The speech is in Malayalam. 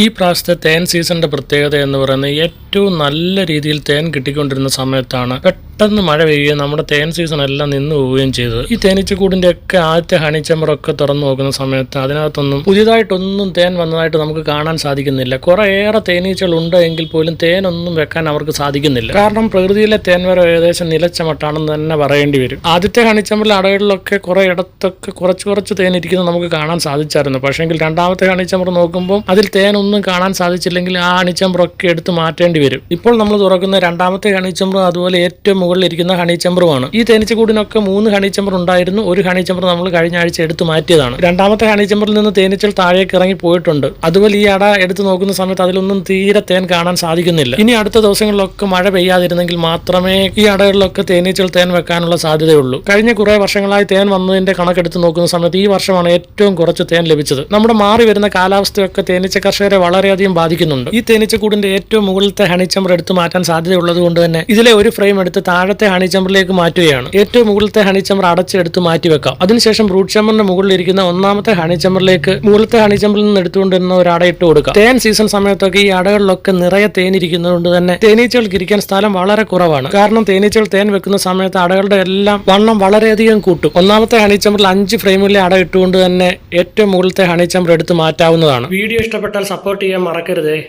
ഈ പ്രാവശ്യത്തെ തേൻ സീസണിന്റെ പ്രത്യേകത എന്ന് പറയുന്നത് ഏറ്റവും നല്ല രീതിയിൽ തേൻ കിട്ടിക്കൊണ്ടിരുന്ന സമയത്താണ് മഴ പെയ്യുകയും നമ്മുടെ തേൻ സീസൺ എല്ലാം നിന്ന് പോവുകയും ചെയ്തത് ഈ തേനീച്ചക്കൂടിന്റെ ഒക്കെ ആദ്യത്തെ ഹണിച്ചമ്പറൊക്കെ തുറന്നു നോക്കുന്ന സമയത്ത് അതിനകത്തൊന്നും പുതിയതായിട്ടൊന്നും തേൻ വന്നതായിട്ട് നമുക്ക് കാണാൻ സാധിക്കുന്നില്ല. കുറേയേറെ തേനീച്ചകൾ ഉണ്ട് എങ്കിൽ പോലും തേനൊന്നും വെക്കാൻ അവർക്ക് സാധിക്കുന്നില്ല. കാരണം പ്രകൃതിയിലെ തേൻ വരെ ഏകദേശം നിലച്ചമട്ടാണെന്ന് തന്നെ പറയേണ്ടി വരും. ആദ്യത്തെ ഹണിച്ചമ്പറിൽ അടകളിലൊക്കെ കുറേ ഇടത്തൊക്കെ കുറച്ച് കുറച്ച് തേൻ ഇരിക്കുന്നത് നമുക്ക് കാണാൻ സാധിച്ചായിരുന്നു. പക്ഷേങ്കിൽ രണ്ടാമത്തെ ഹണിച്ചമ്പർ നോക്കുമ്പോൾ അതിൽ തേനൊന്നും കാണാൻ സാധിച്ചില്ലെങ്കിൽ ആ ഹണിച്ചമ്പറൊക്കെ എടുത്ത് മാറ്റേണ്ടി വരും. ഇപ്പോൾ നമ്മൾ തുറക്കുന്ന രണ്ടാമത്തെ ഹണിച്ചമ്പറും അതുപോലെ ഏറ്റവും മുകളിൽ ഇരിക്കുന്ന ഹണിച്ചമ്പറുമാണ് ഈ തേനീച്ചക്കൂടിനൊക്കെ മൂന്ന് ഹണി ചെമ്പർ ഉണ്ടായിരുന്നു. ഒരു ഹണി ചെമ്പർ നമ്മൾ കഴിഞ്ഞ ആഴ്ച എടുത്തു മാറ്റിയതാണ്. രണ്ടാമത്തെ ഹണി ചെമ്പറിൽ നിന്ന് തേനീച്ചൽ താഴേക്ക് ഇറങ്ങി പോയിട്ടുണ്ട്. അതുപോലെ ഈ അട എടുത്തു നോക്കുന്ന സമയത്ത് അതിലൊന്നും തീരെ തേൻ കാണാൻ സാധിക്കുന്നില്ല. ഇനി അടുത്ത ദിവസങ്ങളിലൊക്കെ മഴ പെയ്യാതിരുന്നെങ്കിൽ മാത്രമേ ഈ അടകളിലൊക്കെ തേനീച്ചൽ തേൻ വെക്കാനുള്ള സാധ്യതയുള്ളൂ. കഴിഞ്ഞ കുറെ വർഷങ്ങളായി തേൻ വന്നതിന്റെ കണക്കെടുത്ത് നോക്കുന്ന സമയത്ത് ഈ വർഷമാണ് ഏറ്റവും കുറച്ച് തേൻ ലഭിച്ചത്. നമ്മുടെ മാറി വരുന്ന കാലാവസ്ഥയൊക്കെ തേനീച്ച കർഷകരെ വളരെയധികം ബാധിക്കുന്നുണ്ട്. ഈ തേനീച്ചക്കൂടിന്റെ ഏറ്റവും മുകളിലത്തെ ഹണിച്ചമ്പർ എടുത്തു മാറ്റാൻ സാധ്യതയുള്ളത് കൊണ്ട് തന്നെ ഇതിലെ ഒരു ഫ്രെയിം എടുത്ത് താഴത്തെ ഹണി ചമ്പറിലേക്ക് മാറ്റുകയാണ്. ഏറ്റവും മുകളിലത്തെ ഹണി ചമ്പർ അടച്ചെടുത്ത് മാറ്റിവെക്കാം. അതിനുശേഷം റൂട്ട് ചമ്പറിന്റെ മുകളിൽ ഇരിക്കുന്ന ഒന്നാമത്തെ ഹണിച്ചമ്പറിലേക്ക് മുകളിലത്തെ ഹണി ചമ്പറിൽ നിന്ന് എടുത്തുകൊണ്ടിരുന്ന ഒരു അട ഇട്ട് കൊടുക്കാം. തേൻ സീസൺ സമയത്തൊക്കെ ഈ അടകളിലൊക്കെ നിറയെ തേൻ ഇരിക്കുന്നതുകൊണ്ട് തന്നെ തേനീച്ചകൾക്ക് ഇരിക്കാൻ സ്ഥലം വളരെ കുറവാണ്. കാരണം തേനീച്ചകൾ തേൻ വെക്കുന്ന സമയത്ത് അടകളുടെ എല്ലാം വണ്ണം വളരെയധികം കൂട്ടും. ഒന്നാമത്തെ ഹണി ചമ്പറിൽ അഞ്ച് ഫ്രെയിമിലെ അട ഇട്ടുകൊണ്ട് തന്നെ ഏറ്റവും മുകളിലത്തെ ഹണി ചമ്പർ എടുത്ത് മാറ്റാവുന്നതാണ്. വീഡിയോ ഇഷ്ടപ്പെട്ടാൽ സപ്പോർട്ട് ചെയ്യാൻ മറക്കരുതേ.